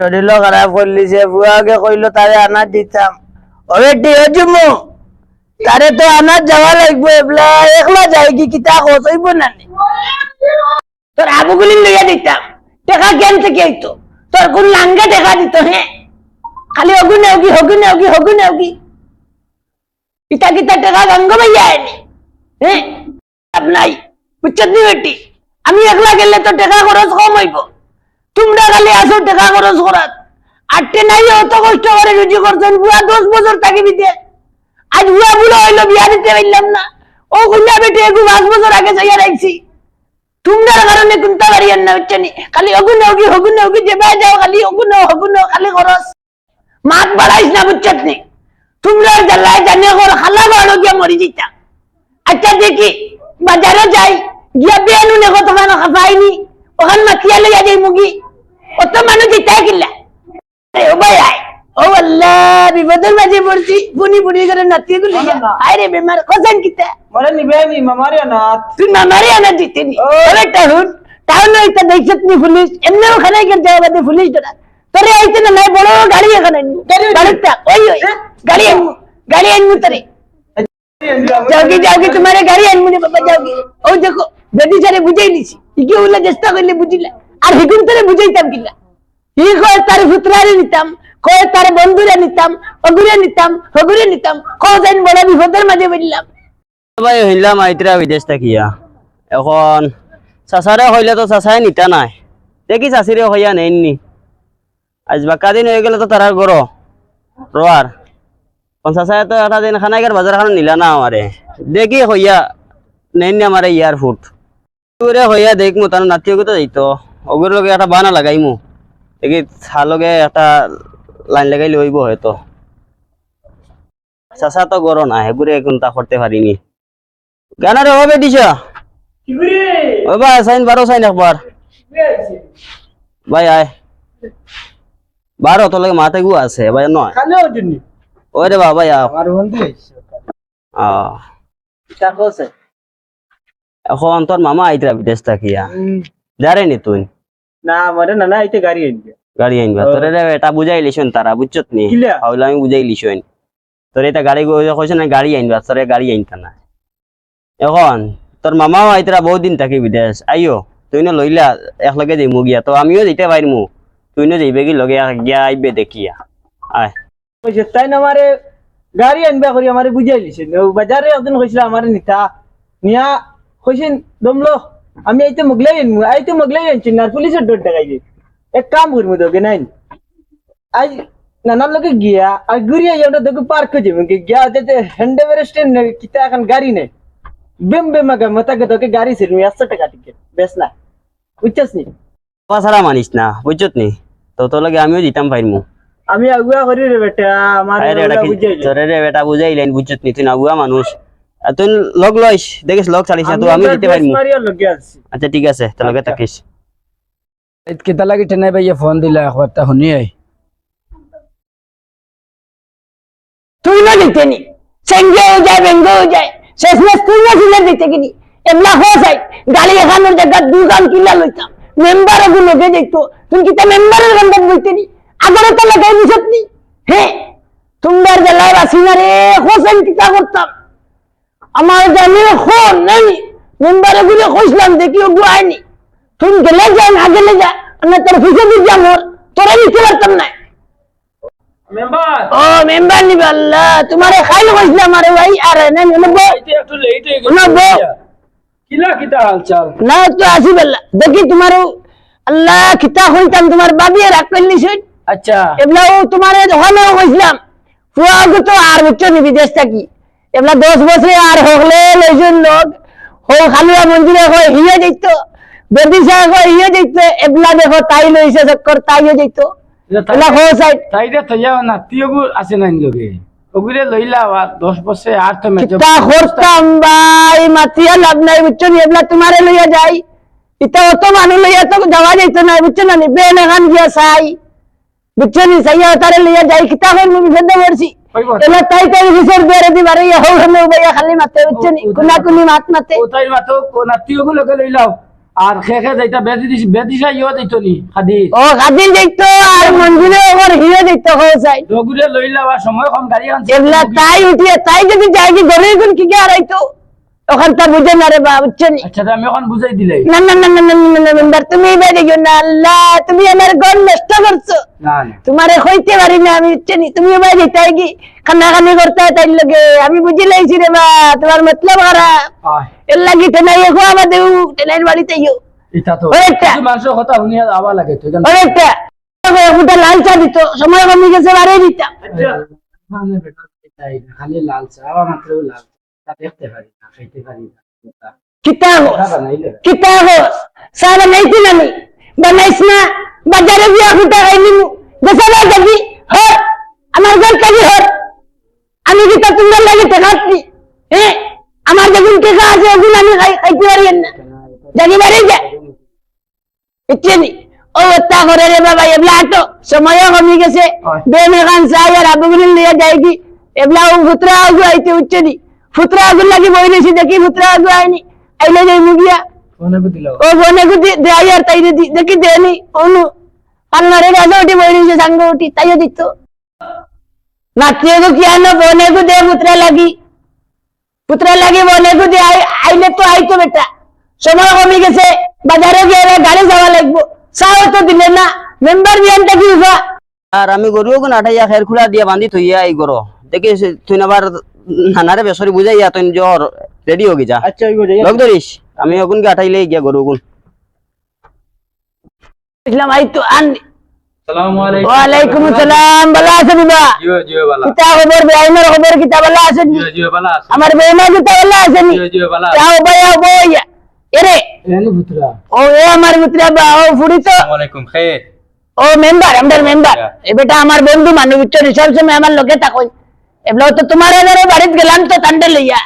শরীর খারাপ করলিছে, বুয়াকে কইলো তারে আনার দিতাম। ওরে টিয়ে জুমু, তারে তো আনার যাওয়া লাগবে এবলা একলা যাই কি কিতা কইব না? তোর আবুগুলি লইয়া দিতাম, টাকা কেন থেকে আইতো? তোর কোন লাঙ্গা টাকা দিত হ্যাঁ খালি অগুনে অগি হগুনে অগি হগুনে অগি ইতা কিতা টাকা গঙ্গ ভাইয়া আয়নি হ্যাঁ নাই বুঝছত নি বেটি? আমি একলা গেলে তো টাকা খরচ কম হইব। তোমরা খালি আসো টাকা খরচ করাত আটটে নাই অত কষ্ট করে রুজি করছেন, বুয়া দশ বছর থাকি দিতে। আজ বুয়া বুড়ো হইল, বিয়া দিতে পারলাম না। ও কন্যা বেটি একটু পাঁচ বছর আগে চাইয়া রাখছি। তোমরা কারণে কোনটা বাড়িয়ার না হচ্ছে খালি অগুনে অগি হগুনে অগি যে বাই যাও, খালি অগুনে হগুনে খালি খরচ। মাত বাড়াইস না বুঝছত নি? তোমরা জ্বালায় জানিয়ে কর, খালা বাড়ো গিয়া মরি যেতা আচ্ছা দেখি বাজারে যাই। গিয়া বেনু নেগো তোমার খাপাইনি। ওখান মাতিয়া লইয়া যাই মুগি। অত মানুষ জিতা কিল্লা আরে ও আল্লাহ বিপদের মাঝে পড়ছি বুনি বুনি করে নাতিয়ে গুলি আয় রে বেমার কোসান কিতা মরে নিবে নি মামারে অনাথ তুই মামারে আনা দিতে নি ওরে টাউন টাউন হইতে দেখছত নি পুলিশ এমনি ওখানে গিয়ে যাওয়া বাদে পুলিশ ধরা তোরে আইতে না নাই বড় গাড়ি এখানে গাড়িটা ওই ওই গাড়ি আনমু গাড়ি আনমু তোরে যাওগি যাওগি তোমারে গাড়ি আনমু রে বাবা যাওগি ও দেখো বেদি সারে বুঝাই চেষ্টা করলে বুঝিলা আর হিগুন তোরে বুঝাইতাম কিলা ই কয় তার নিতাম, কয় তার বন্ধুরে নিতাম অগুরে নিতাম, হগুরে নিতাম, কয় যাইন বড় বিপদের মাঝে বললাম ভাই হইলাম আইতরা বিদেশ থাকিয়া। এখন চাচারে হইলে তো চাচাই নিতা নাই। দেখি চাচিরে হইয়া নেননি আজ বাক্কা দিন হয়ে গেলে তো তারার গরো রোয়ার কোন চাচাই তো এটা দিন খানাইকার বাজার খান নিলা না আমারে দেখি হইয়া নেননি আমারে ইয়ার ফুট। হইয়া দেখমু তার নাতিও তো যাইতো। ওগুর লগে একটা বানা লাগাইমু। দেখি ছালগে একটা লাইন লাগাই লইব হয়তো। চাচা তো গরো না হেগুরে কোনটা করতে পারিনি। গানারে হবে দিছা? ও ভাই সাইন বারো সাইন একবার। ভাই আয়। বারো তো লাগে মাথায় গু আছে ভাই নয়। ওই রে বাবা তা এখন তোর মামা আইতরা বিদেশ থাকিয়া। যারে নি তুই? না মরে না না আইতে গাড়ি আনবে গাড়ি আনবা। তোরে রে এটা বুঝাই লিছন তারা বুঝছত নি? হইল আমি বুঝাই লিছন তোর এটা গাড়ি কইছে না গাড়ি আনবা তোরে গাড়ি আনতা না এখন তোর মামাও আইতরা বহুত দিন থাকি বিদেশ। আইও তুই না লইলা একলগে যাইমু গিয়া। তো আমিও যাইতে পারিমু তুই না যাইবে কি লগে গিয়া আইবে দেখিয়া। আয়। কইছে তাই না আমারে গাড়ি আনবে করি আমারে বুঝাই লিছে বাজারে একদিন কইছিল আমারে নিতা। নিয়া কইছেন দমলো। আমি আইতে মগলাই আনমু আইতে মগলাই আনছি না পুলিশের ডর দেখাই যে এক কাম করব তোকে নাই আজ নানার লোকে গিয়া আর ঘুরিয়া যাওটা তোকে পার্ক করে যাব গিয়া যেতে হ্যান্ড কিতা এখন গাড়ি নেই বেম বেম আগে মতাকে তোকে গাড়ি ছিল একশো টাকা টিকিট বেশ না। বুঝছিস নি? পাছাড়া মানিস না বুঝছত নি? তো তোর লগে আমিও দিতাম পারিমু আমি আগুয়া করি রে বেটা আমার তোরে রে বেটা বুঝাইলেন বুঝছত নি? তুই আগুয়া মানুষ। তুই লগ লইস দেখিস লগ চালিস না তো আমি দিতে লগে আছি। আচ্ছা ঠিক আছে লগে থাকিস। কেতা লাগি টেনে ভাইয়া ফোন দিলা একবার তা শুনি আই। তুই না দিতে নি। হয়ে যায় ব্যঙ্গ হয়ে যায় শেষমেশ তুই না দিতে কিনি এমলা হয়ে যায় গাড়ি এখানোর জায়গা দুগান কিলা লইতাম মেম্বার ওগুলো লোকে যেত তুমি কি তা মেম্বারের গন্ধ বলতে নি? আগরে তো লাগাই বুঝত নি? হ্যাঁ তোমার জেলায় রে হোসেন কিতা করতাম আমার জানি হন নাই মেম্বারে গুলো কইছিলাম দেখি ওগু আয়নি তুমি গেলে যা না গেলে যা না তোর ফিসে দিস যা মোর তোরা নিতে পারতাম না। মেম্বার! ও মেম্বার নিবে আল্লাহ তোমারে খাইল কইছিলাম আরে ভাই আরে না নেব। একটু লেট হয়ে না, বউ। কিলা কিতা হালচাল? না তো আসি বেলা। দেখি তোমার আল্লাহ খিতা হইতাম তোমার বাবিয়ে রাখ করলি শুন। আচ্ছা। এবলা ও তোমারে ওখানেও কইছিলাম ফুয়াগু তো আর বুঝছ নি বিদেশ থাকি। এবলা দশ বছরে আর হকলে লইছুন লোক। হো খালুয়া মন্দিরে হিয়ে বেদি সাহেব হিয়ে এবলা দেখো তাই লইছে চক্কর তাইও যাইতো। এবলা হো সাইড। তাইরে থইয়া না তিয়গু আছে নাই লগে ওগুরে লইলা আবার দশ বছর আর তো মেজো কিতা করতাম ভাই মাতিয়া লাভ নাই বুঝছ নি? এবলা তোমারে লইয়া যাই। ইতা অত মানুষ লইয়া তো যাওয়া যাইতো না বুঝছ না নি? বেন এখান গিয়া চাই। বুঝছ নি? সাইয়া তারে লইয়া যাই। কিতা কইব। ತಾಯಿ তাই তাই ಬೇರೆ বেরে দি বারে ইয়া ಮತ್ತೆ ಉಚ್ಚನಿ উবাইয়া ಕುನಿ মাতে ಮತ್ತೆ তাই না তিয়গু লগে লইলাও আর খে খে যাইতা বেদি নি খাদি। ও কাদিন দেখতো আর মঞ্জুরে ওর হিরো দেখতো দগুরে লইলা বা সময় কম গাড়ি আনছে। তাই উঠিয়ে তাই যদি যাই কি ঘরে কোন কি কে হারাইতো ওখান তা বুঝে না রে বা বুঝছ নি আচ্ছা আমি এখন বুঝাই দিলাই না না না না না না তুমি এবার দেখো না আল্লাহ তুমি আমার ঘর নষ্ট করছ তোমারে হইতে পারি না আমি বুঝছ নি তুমি এবার যেতে কি খানা করতে তাই লগে আমি বুঝি লাইছি রে বা তোমার মতলব খারাপ এর লাগি বাড়িতে ইও এটা তো ওরেটা। কিছু মানুষের কথা শুনিয়া আবার লাগে তো অনেকটা ওটা লাল দিত সময় কমে গেছে বাড়িয়ে দিতাম মানে খালি আবার মাত্র দেখতে পারি না খাইতে পারি না। কিতা হো কথা বানাইলে কিতা হো চা বানাইছি না আমি। বানাইছ না? বাজারে গিয়া ফুটা খাইলি দেশে না দেখি হর আমার ঘর কাজে হর আমি কিতা তোমার লাগে টেকাচ্ছি হ্যাঁ আমার যখন টেকা আছে ওগুলো আমি খাই- খাইতে পারি না। জানি বাড়ি যা ইচ্ছেনি ও তা করে রে বাবা এবলা আটো সময়ও কমে গেছে। বেমে খান সাই আর আবুগুলি লিয়ে যায় কি এবলা ও ফুতরা আগু আইতে উচ্ছেনি ফুতরা আগু লাগি বইলেছি দেখি ফুতরা আগু আইনি। আইলে যাই মুগিয়া। ও বনেকু দেয় আর তাই দি দেখি দেনি অনু পান্নারে গাছে উঠি বইলেছি সাঙ্গ উঠি তাইও দিত। নাতিয়েগু কি আনো বনেকু দে পুত্রা লাগি। পুত্রা লাগি বনেকু দে আই- আইলে তো আইতো বেটা। সময় কমে গেছে বাজারে গিয়ে গাড়ি যাওয়া লাগবো। চাও তো দিলে না মেম্বার বিয়ানটা কি আর আমি গরু কোন আঠাইয়া খের খুলা দিয়া বান্ধি থইয়া এই গরো। দেখি তুই আবার নানারে বেসরি বুঝাইয়া তুই জ্বর রেডি হয়ে যা আচ্ছা ওই যাই লগ ধরিস আমি ওগুনকে আঠাইলে গিয়া গরু গুন ইসলাম আই তো আন ওয়ালাইকুম আসসালাম ভালো আছেন বা কিতা খবর বেআইনের খবর কিতা ভালো আছেন? জিও জিও বালা আছে আমার বেমা কিতা ভালো আছেন? জিও জিও বালা যাও বইয়া এরে। এনি পুত্রা ও এ আমার মিত্রা বা ও ফুড়ি তো। আসসালামু আলাইকুম খাইর ও মেম্বার আমাদের মেম্বার। এ বেটা আমার বন্ধু মানুষ সব সময় আমার লোকে থাকুন এগুলো তো তোমার এবারে বাড়িতে গেলাম তো তান্ডে লইয়া।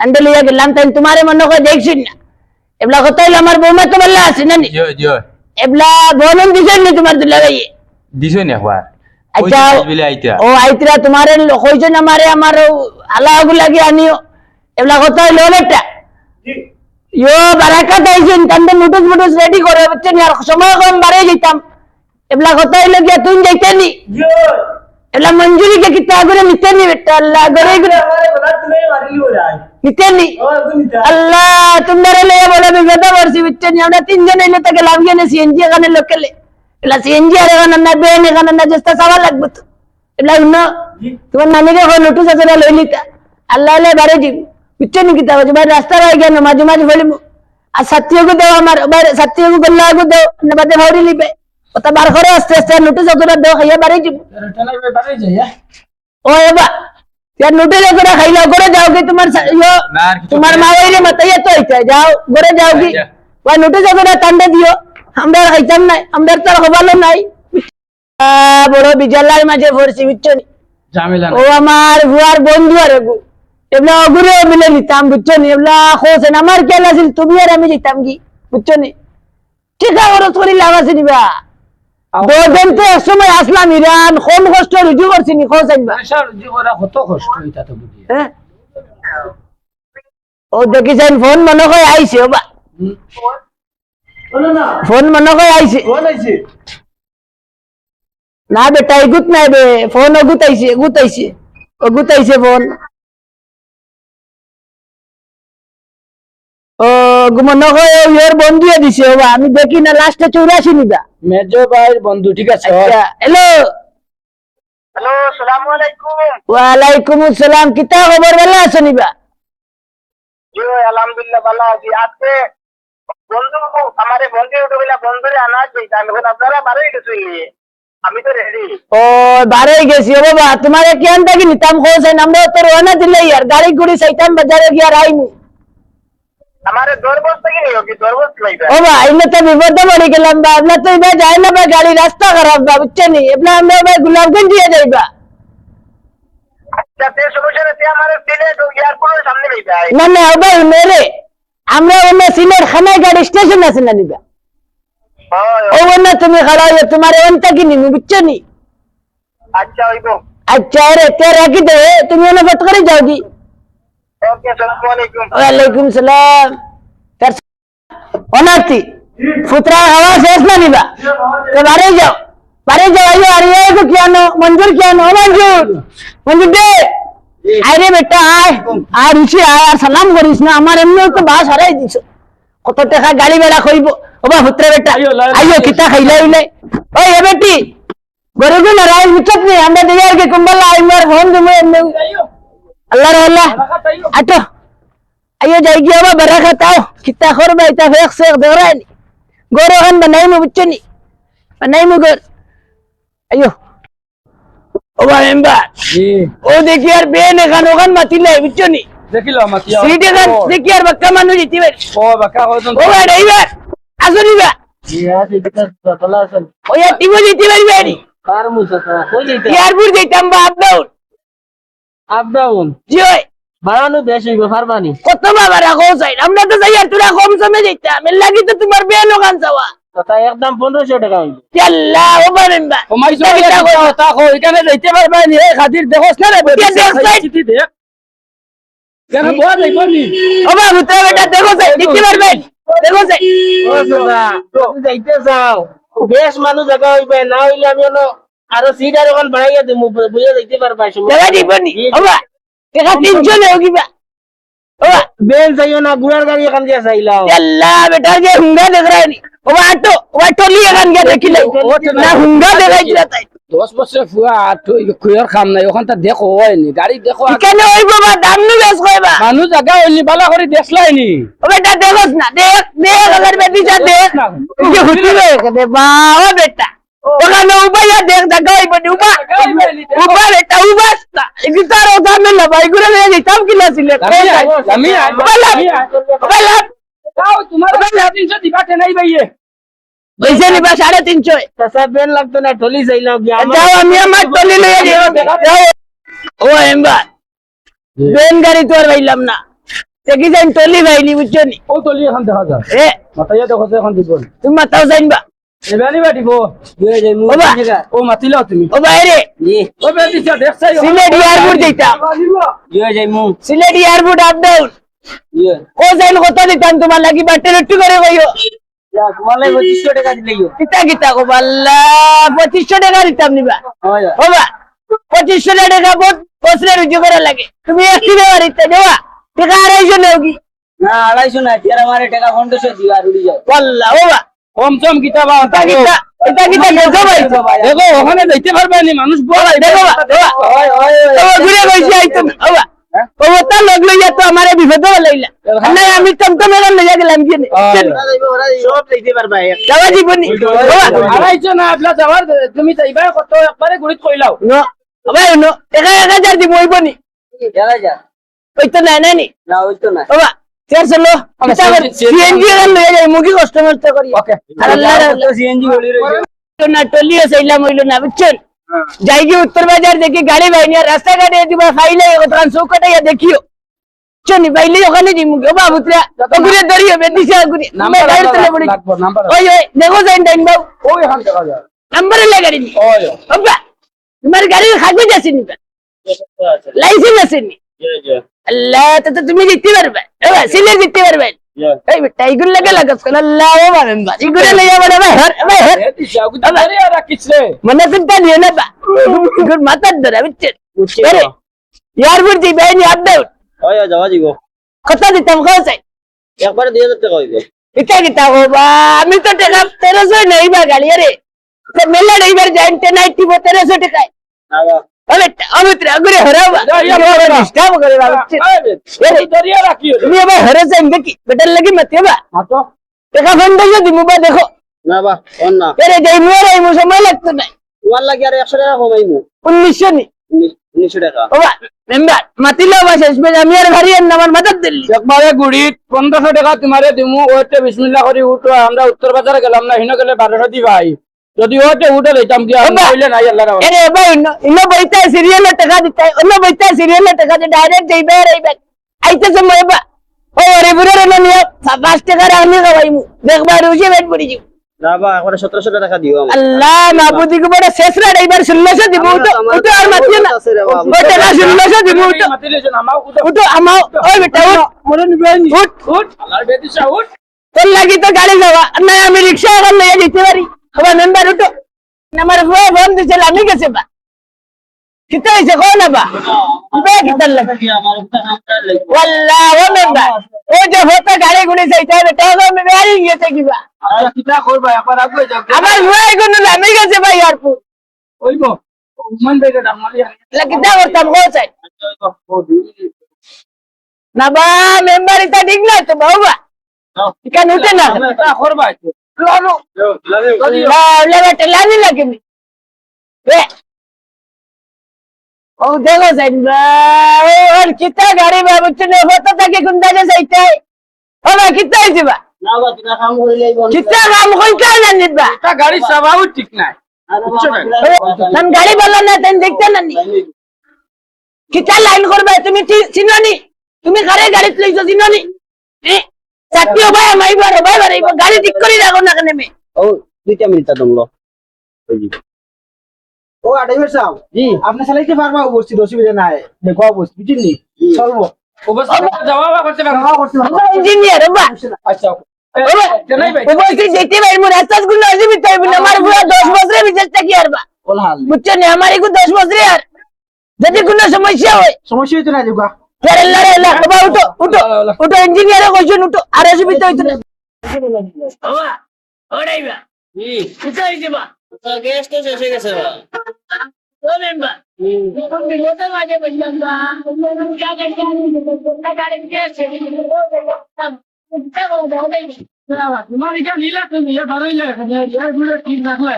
তান্ডে লইয়া গেলাম তাই তোমার মনে করে দেখছি না। এগুলা কথা হইল আমার বৌমা তো বললা আছে না নি? এগুলা বোনন দিছেন নি তোমার দুলা ভাই দিছো নি আচ্ছা ও আইতরা তোমার কইছেন আমারে আমার আলাগু লাগি আনিও। এগুলা কথা হইল বেটা। ইয়ো বারাকাত আইছেন তান্ডে নোটিস মোটিস রেডি করে বুঝছেন আর সময় কম বাড়ে যেতাম এগুলা কথা হইল গিয়া তুই যাইতে নি এগুলা মঞ্জুরিকে কিতা করে নিতে নি বেটা আল্লাহ করে নিতে নি আল্লাহ তোমরা লে বড় বিপদ পড়ছি বুঝছেন আমরা তিনজন এলে তো গেলাম গিয়ে সিএনজি এখানে লোকেলে এলা সিএনজি আর এখানে না বেন এখানে না চেষ্টা চাওয়া লাগবে তো এলা শুন তোমার নানিকে হয় নোটিস আছে না লই লিতা আল্লাহ এলে বারে দিব বুঝছেন কি তা ভাই রাস্তা রাই গেল মাঝে মাঝে ফেলিমু আর সাথীয়কে দেও ওটা বার করে আস্তে আস্তে নোটিস অতটা দেও খাইয়া বাড়ি হ্যাঁ ও এবা यार নোটিস করে খাইলা করে যাওগে তোমার সা- না আর কিছু তোমার মা ওই রে মাতাইয়া তো হইতে যাও ঘরে যাও কি। আচ্ছা। ওই নোটিস করে টান্ডে দিও আমরা খাইতাম নাই আমরা তো হবালো নাই। বড় বিজালার মাঝে পড়ছি বুঝছ ও আমার ভুয়ার বন্ধু আর গু এবলা অগুরে মিলে নিতাম বুঝছ নি? এবলা খোসেন আমার কেন আছিল তুমি আর আমি যেতাম কি বুঝছ নি? ঠিক আছে তোর লাভ আছে নিবা দুদিন তো সময় আসলাম ইরান কম কষ্ট রুজু করছি নি খোসেন বা পয়সা রুজি করা কত কষ্ট এটা তো বুঝি। হ্যাঁ? ও দেখিছেন ফোন মনে হয় আইছে ও বা। ফোন মনে হয় আইছে। না বেটা এগুত নাই বে ফোন অগুত আইছে এগুত আইছে অগুত আইছে ফোন। মনে হয় ইয়ের বন্ধুয়ে দিছে ও আমি দেখি না লাস্টে চৌরাশি নিবা। মেজো ভাইয়ের বন্ধু ঠিক আছে আচ্ছা হ্যালো। হ্যালো সালাম আলাইকুম। ওয়ালাইকুম আসসালাম কিতা খবর? ভালো আছো নিবা? জি আলহামদুলিল্লাহ ভালো আছি। আজকে বন্ধু আমার বন্ধু উঠে বলে বন্ধুরে আনাজ দিই আমি আপনারা গেছি আমি তো রেডি ও বারে গেছি ও বাবা তোমার কেন থাকি নিতাম খোঁজেন আমরা তো দিলে আর গাড়ি গুড়ি চাইতাম বাজারে গিয়া রাইমু আমার দরবস থেকে নিও কি দরবস লাগবে ও বা এলে তো বিপদে পড়ে গেলাম বা আমরা তো এবার যাই না বা গাড়ি রাস্তা খারাপ বা বুঝছেন এবার আমরা এবার গোলাপগঞ্জ দিয়ে যাইবা আচ্ছা না না ও মেরে আমরা অন্য সিলেট খানায় গাড়ি স্টেশন আছে না নিবা ও অন্য তুমি হয়ে তোমার এমন থাকি নিবি বুঝছ নি? আচ্ছা হইব। আচ্ছা রে তে রাখি দে। তুমি অন্য ফট করে যাও কি ওকে সালাম আলাইকুম ওয়ালাইকুম সালাম। তার অনার্থী ফুতরা খাওয়া শেষ না নিবা? তো বাড়ি যাও। বাড়ি যাও আইও আর ইয়ে তো কিয়ানো মঞ্জুর কিয়ানো ও মঞ্জুর! মঞ্জুর দে! আরে বেটা আয়। আর উঠি আয় আর সালাম করিস না। আমার এমনি তো বাস হারাই দিছ। কত টাকা গাড়ি বেড়া খইব? ওবা হুত্রে বেটা আইও কিতা খাইলাই উলাই ওই এ বেটি গরুকে নারায়ণ বুঝছত নেই আমরা দিয়ে আর কি কুম্বাল্লা আইমার ফোন তুমি এমনি। আল্লাহ রে আল্লাহ। আটো। আইও যাই গিয়ে আবার বেড়া খাতাও কিতা করবা ইতা ফেক সেক দেওরাই নি। গরু খান বানাই মু বুঝছ নি। বানাই মু গর আইও ওবা মেম্বার ও দেখি আর বেন এখান ওখান মাতিলে বুঝছ নি। দেখিল মাতিয়া সিট এখান দেখি আর বাক্কা মানুষ জিতি পারি ও বাকা কইতন ও ভাই ড্রাইভার আসো নিবা ওই আর টিভো জিতি পারি বাড়ি এয়ারপোর্ট যেতাম বা আপ ডাউন। আপ ডাউন জি ওই বাড়ানো বেশ হইবে পারবানি? কত বাবা রাখো সাইড আমরা তো যাই আর তোরা কম সময় যেতাম এর লাগি তো তোমার বেন ওখান যাওয়া। তা একদম পনেরোশো টাকা হইবে। আল্লাহ ও বা কো এখানে যাইতে পারবা নি এই খাতির দেখোস না রে কে চিঠি দেখ কেন বয়া যাইব ও বা ভুতরা বেটা দেখো সাইড দিতে পারবেন? দেখো সাইড ও দাদা যাইতে বেশ মানুষ জায়গা হইবে না হইলে আমি হলো আরও সিট আর ওখান বাড়াইয়া দেবো বুঝা দেখতে পারবা দাদা দেখিলে। না হুঙ্গা দেখাই দিলা তাই দশ নাই ওখানটা দেখো হয়নি গাড়ি দেখো বাবা দাম নি বেশ কইবা মানুষ জায়গা হইনি বালা করে দেখলাইনি ও বেটা দেখোস না দেখ দেখ আগর বেটি যা দেখ। বা ও বেটা। ওখানে উপায় দেখ দেখা হই বনি উপা উপা বেটা উবাস্তা গিটার ওটা মে লবাই করে নিয়ে যেতাম কিলা ছিলে আমি বলা যাও তোমার তিনশো দিবাতে নাই ভাইয়ে পয়সা নিবা সাড়ে তিনশো তাছা বেন লাগতো না টলি আমার যাও আমি আমার টলি লয়ে যাই যাও ও এম্বার বেন গাড়ি তো আর পাইলাম না দেখি যাই টলি ভাইলি বুঝছ নি ও তলি এখন দেখা যায় এ মাতাইয়া দেখো এখন দিব তুমি মাতাও যাইবা বাটিব ও বা ও মাতিলাও তুমি ও বাইরে ও বেদিছা দেখছাই সিলেট এয়ারপোর্ট যাইতাম সিলেট এয়ারপোর্ট আপ ডাউন ও যাইন কত দিতাম তোমার লাগি বাটে রুটি করে কইও তোমালে পঁচিশশো টাকা দিলেইও কিতা কিতা কো বাল্লা পঁচিশশো টাকা দিতাম নিবা ও বা পঁচিশশো টাকা বহুত বছরে রুজি করে লাগে তুমি একটি দেওয়া দিতে দেওয়া টাকা আড়াইশো নেও কি না আড়াইশো না তেরা মারে টাকা পনেরোশো দিবা আর উড়ি যাও বাল্লা ও বা কম সম কিতা বা এটা কিতা দেখো ভাই? দেখো ওখানে যাইতে পারবে নি? মানুষ বড় দেখো ঘুরে তা লগ লইয়া তো আমারে বিপদ লাইলা না আমি টমটম লইয়া গেলাম কি সব দিতে পারবা যাওয়া জীবনী। আড়াইশো না আপনার যাওয়ার তুমি যাইবা কত? একবারে গুড়িত কইলাও No, ভাই no, একা একা দিব ওই বনি। যারা যা ওই তো নাই নাই নি? না ওই তো না বাবা কাস্টমার তো করি ওকে আর আল্লাহ সিএনজি বলি রইছে না টলিও চাইলাম হইল না বুঝছেন যাই গিয়ে উত্তর বাজার দেখি গাড়ি বাইনি আর রাস্তা ঘাটে দিবা ফাইলে ওখান চৌকাটাইয়া দেখিও চনি বাইলে ওখানে দিমু ও বাবুত্রা ওগুরে দরিও বেদিছে ওগুরে নাম্বার গাড়ি তলে নাম্বার ওই ওই দেখো যাইন টাইম বাবু ওই হান দেখা যায় নাম্বারে লাগারি ওই বাবা তোমার লাইসেন্স আছে নি আল্লাহ তো তুমি জিততে পারবে সিলে জিততে পারবে এই বেটা এগুলো লাগে লাগাস কোন আল্লাহ ও বাবা মেম্বার এগুলো লইয়া বলে ভাই হর ভাই হর আরে আর কিছে মনে চিন্তা নিয়ে না বা এগুলো মাথার ধরে বুঝছেন আরে ইয়ার বুঝছি বেআইনি আপ ডাউন ওই যাওয়া দিব কত দিতাম খাওয়া চাই একবারে দুই হাজার টাকা হইবে এটা কিতা গো বা আমি তো টাকা তেরোশো নেই বা গাড়ি আরে মেলা এইবার জানতে নাই টাকায় আরে ডিস্টার্ব করে বা বুঝছেন আরে দরিয়া রাখিও। তুমি আবার হেরে যাই দেখি বেটার লাগি মাতি বা হাতো টাকা ফোন দিয়ে দিব বা দেখো। না বা অন না। এরে যাই মুয়ার এই মু সময় লাগতো না তোমার লাগে আর একশো টাকা নি বাবা মেম্বার মাতিলো বা শেষ পেজ আমি আর ভারী আর আমার মাথার দিল্লি। একবারে গুড়িত পনেরোশো টাকা তোমারে দিমু ওইতে বিসমিল্লা করে উঠো আমরা উত্তর বাজারে গেলাম না হিনো গেলে বারোশো দিবা আই যদি ওইতে উঠে লইতাম দিয়া বাবা। কইলে নাই আল্লাহ রাও এরে ভাই ইন্ন বইতা সিরিয়ালের টাকা দিতে অন্য বইতা সিরিয়ালের টাকা দিয়ে ডাইরেক্ট যাইবে আর আইবে আইতে সময় বা ও রে বুড়ে রে নিয়ে পাঁচ টাকা আমি খাওয়াইমু দেখবা রুজে বেট পড়ি যাও না বা একবারে সতেরোশো টাকা দিও আল্লাহ মাবুদি কো বড় শেষ রা এবার ষোলোশো দিব উঠো উঠো আর মাতিও না। ওই টাকা ষোলোশো দিব উঠো। মাতিলে যে নামাও উঠো। উঠো আমাও। ওই বেটা উঠ। নিবেন উঠ। উঠ। আল্লাহর বেদিসা উঠ। তোর লাগি তো গাড়ি যাওয়া। না আমি এখন নিয়ে যেতে পারি। আমার মেম্বার উঠো আমার বউ ফোন দিছিল আমি গেছে বা কিতা হয়েছে কো না বা বে কিতার লাগে ওয়াল্লাহ ও মেম্বার ও যে হতো গাড়ি গুড়ি চাইতে হবে তো আমি গাড়ি গেছে কিবা আমার বউ কোনো আমি গেছে ভাই এয়ারপোর্ট ওইব কিতা করতাম কো চাই না বা মেম্বার এটা ঠিক না তো বাবা এখানে উঠে না করবা ও দেখো আর কিতা গাড়ি বাবু চনে হতো তাকে গুন্ডা যে সাইতে ও না কিতা কাম কইতা না নিবা তা গাড়ি চাবাও ঠিক নাই গাড়ি বলা না তেন দেখতে না নি কিতা লাইন করবে তুমি চিননি তুমি কারে গাড়ি লইছো চিননি চাকরি ভাই আমি ভাই ভাই ভাই গাড়ি ঠিক করে রাখো না কেন মে ও দুইটা মিনিট দমলো। ও ড্রাইভার সাহেব জি। আপনি চালাইতে পারবা অবস্থিত অসুবিধা নাই। দেখো অবস্থিত বুঝলি চলবো। আচ্ছা উপস্থিত আমার আমার যদি কোনো সমস্যা হয়। সমস্যা হইতো না ইঞ্জিনিয়ার কইছেন উঠো আর এসে বিতে হইতো না ওড়াই বা ই কোথায় যাবা তো গ্যাস তো শেষ হয়ে গেছে বা ও মেম্বার কোন বিলতে মাঝে বললাম বা যা গাড়ি আনি কোনটা গাড়ি গ্যাস ঠিক রাখলে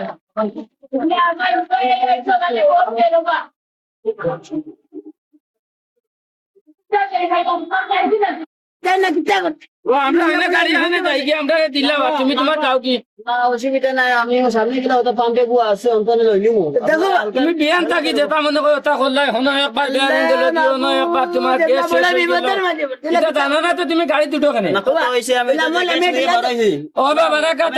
অসুবিধা নাই আমি সামনে গেলে ওটা পাম্পে বুয়া আছে অন্তনে লইলিম তুমি বিয়ান থাকি যেটা মনে করো তা করলাই হন একবার বিয়ান দিলে দিও না একবার তোমার গ্যাস শেষ গেল। এটা জানো না তো তুমি গাড়ি দুটো কেন? হইছে আমি ও বাবা নো কত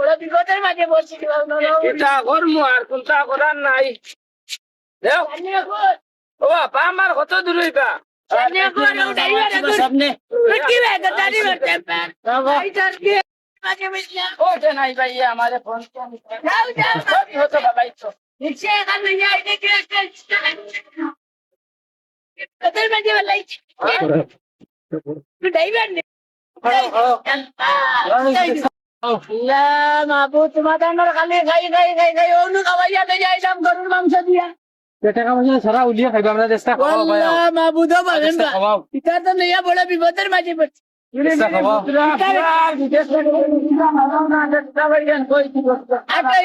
ওরা বিপদের মাঝে বসে এটা করমু আর কোনটা করার নাই। দেও ও বাবা আমার কত দূর হইবা? সামনে ও নাই ভাই আমারে ফোন হতো বাবা ইচ্ছো গরুর মাংস দিয়া। টাকা পয়সা সারা উলিয়ে খাইবা আমরা চেষ্টা খাওয়া ভাই মাহবুদ চেষ্টা খাওয়াও। পিতা তো নয়া বড় বিপদের মাঝে পড়ছে। চেষ্টা খাওয়াও।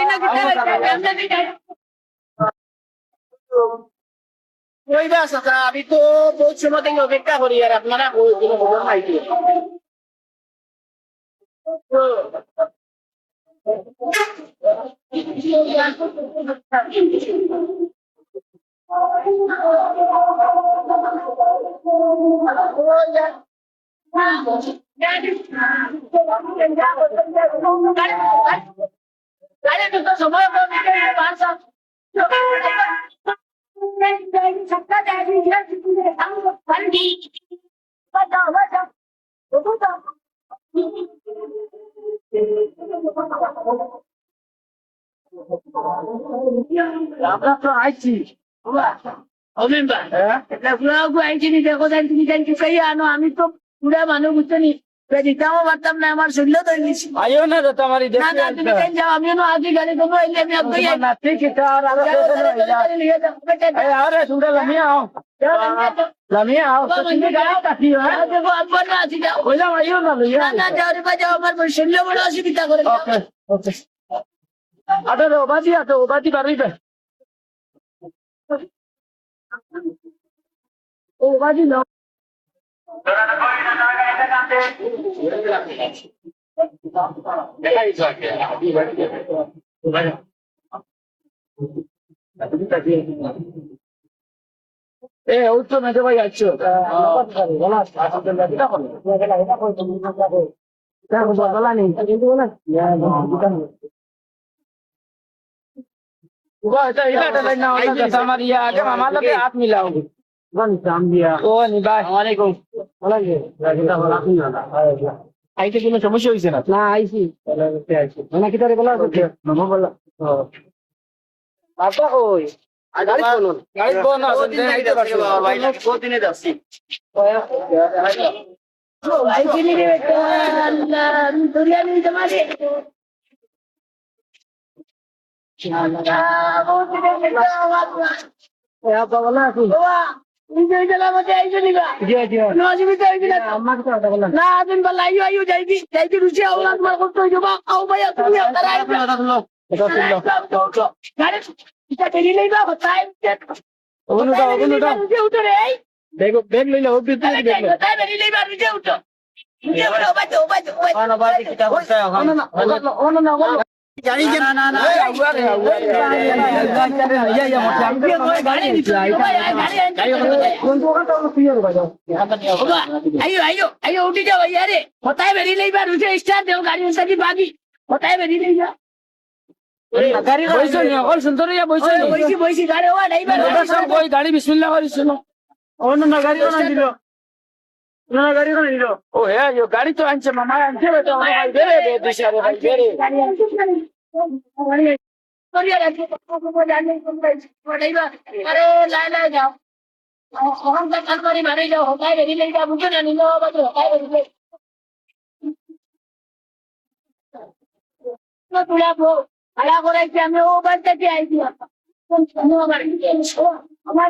ইনা কিতা হচ্ছে আমরা দিই ওই বাস আমি তো বহুত সময় থেকে অপেক্ষা করি আর আপনারা ওই কোনো আইছি। আমি তো পুরা মানুষ বুঝছি দিতামও পারতাম না আমার শরীর তো আইও না তো তোমারই না না তুমি কেন যাও? আমিও না আগে গাড়ি দেবো এলে আমি আগে যাই না ঠিক আছে আর আরও আরে শুনতে লামিয়া আও। লামিয়া আও তুমি গাড়ি কাটি হ্যাঁ? কইলাম আইও না লইয়া আমার শরীর বড় অসুবিধা করে ওকে ওকে আটা রে ওবাদি আটা ওবাদি বাড়িবে। মেতে ভাই আছো ইয়া আগে আমার লগে হাত মিলাও ও নি ভাই আইতে কোনো সমস্যা হয়েছে না না আইছি না কি তারে বলা বাবা গাড়ি বলা ব্যাগ লইলে রুচি উঠো। গাড়ি না না না আইও আইও আইও উঠে যাও ইয়ারে কোথায় বেরিয়ে লইবা রুচি স্টার্ট দেও গাড়ি সাথে বাগি। কোথায় বেরিয়ে লইবা গাড়ি বইছো নি অকল সুন্দর বইছো নি বইছি বইছি গাড়ি বিসমিল্লাহ করিস ও না গাড়ি না দিল। ও হে ইয়ো গাড়ি তো আনছে মামা আনছে বেটা ভাই বেরে বে দিশারে ভাই বেরে আরে লাই লাই যাও। অহংকার কাজ করে মারে যাও হকায় বেরিয়ে লই যাও বুঝো না নিল বাজো হকায় বেরিয়ে তুলা পো আলা করাইছি আমি ও বাড়িতে আইছি? আমার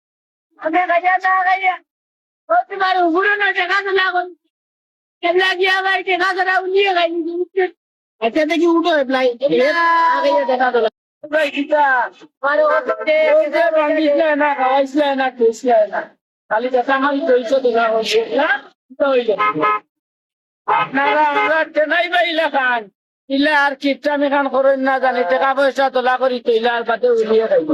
দেখো তারে দেখা খালি দেখা হয়েছে আপনারা আমরা পাইলা খান। ইলা আর কিপটা আমি খান করেন না জানি। টাকা পয়সা তোলা করি তো আর বাদে উলিয়ে খাইব।